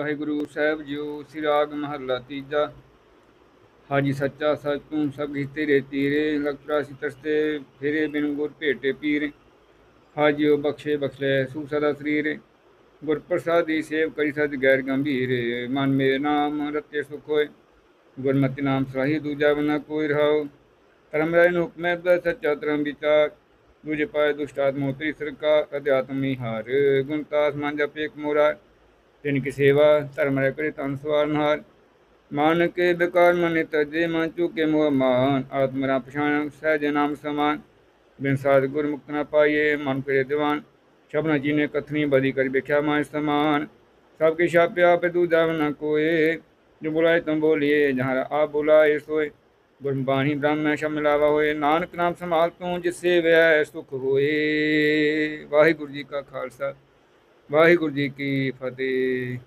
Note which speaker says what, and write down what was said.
Speaker 1: ਵਾਹਿਗੁਰੂ ਸਾਹਿਬ JIO ਸਿਰਾਗ ਮਹੱਲਾ ਤੀਜਾ। ਹਾਜੀ ਸੱਚਾ ਸਚ ਤੂੰ ਸਭ ਹੀ ਤੇਰੇ ਤੀਰੇ, ਲਖਤਰਾ ਸੀ ਤਰਸਤੇ ਫੇਰੇ ਬਿਨ ਗੁਰ ਭੇਟੇ ਪੀਰ। ਹਾਜਿਓ ਬਖਸ਼ੇ ਬਖਸ਼ੇ ਸੂ ਸਦਾ ਸਰੀਰ। ਗੁਰ ਪ੍ਰਸਾਦੀ ਸੇਵ ਕਰੀ ਸਦ ਗੈਰ ਗੰਭੀਰ। ਮਨ ਮੇ ਨਾਮ ਰਤੇ ਸੁਖ ਹੋਏ। ਗੁਰਮਤਿ ਨਾਮ ਸਰਾਹੀ ਦੂਜਾ ਬਨਾ ਕੋਈ ਰਹਾਉ। ਧਰਮ ਰਾਇ ਨੂੰ ਹੁਕਮੈ ਬੈ ਸੱਚਾ ਧਰਮ ਵਿਚਾਰ। ਦੂਜੇ ਪਾਏ ਦੁਸ਼ਟ ਆਤਮਾ ਉਤਰੀ ਸਰਕਾਰ, ਅਧਿਆਤਮੀ ਹਾਰ। ਗੁਣਤਾਸ ਮਨ ਜਪੇ ਮੋਰਾ तिनकी सेवा, धर्म रखे तन सवार अनुस्वारनहार मान के बेकार मन तजे मन चूके मोह मान। आत्मरा पछाण, सहज नाम समान। बिन साध गुर मुक्त न पाइए, मन फिरे दिवान। शबना जी ने कथनी बदी कर बेख्या मान समान। सबके छाप्या पे दू दूधा न कोय जो बुलाए तुम बोलिए, जहाँ आप बुलाए सोए। गुरबाणी ब्रह्म शब मिलावा होए। नानक नाम संभाल तू, जिससे वह सुख होए। वाहिगुरु जी का खालसा। ਵਾਹਿਗੁਰੂ ਜੀ ਕੀ ਫਤਿਹ।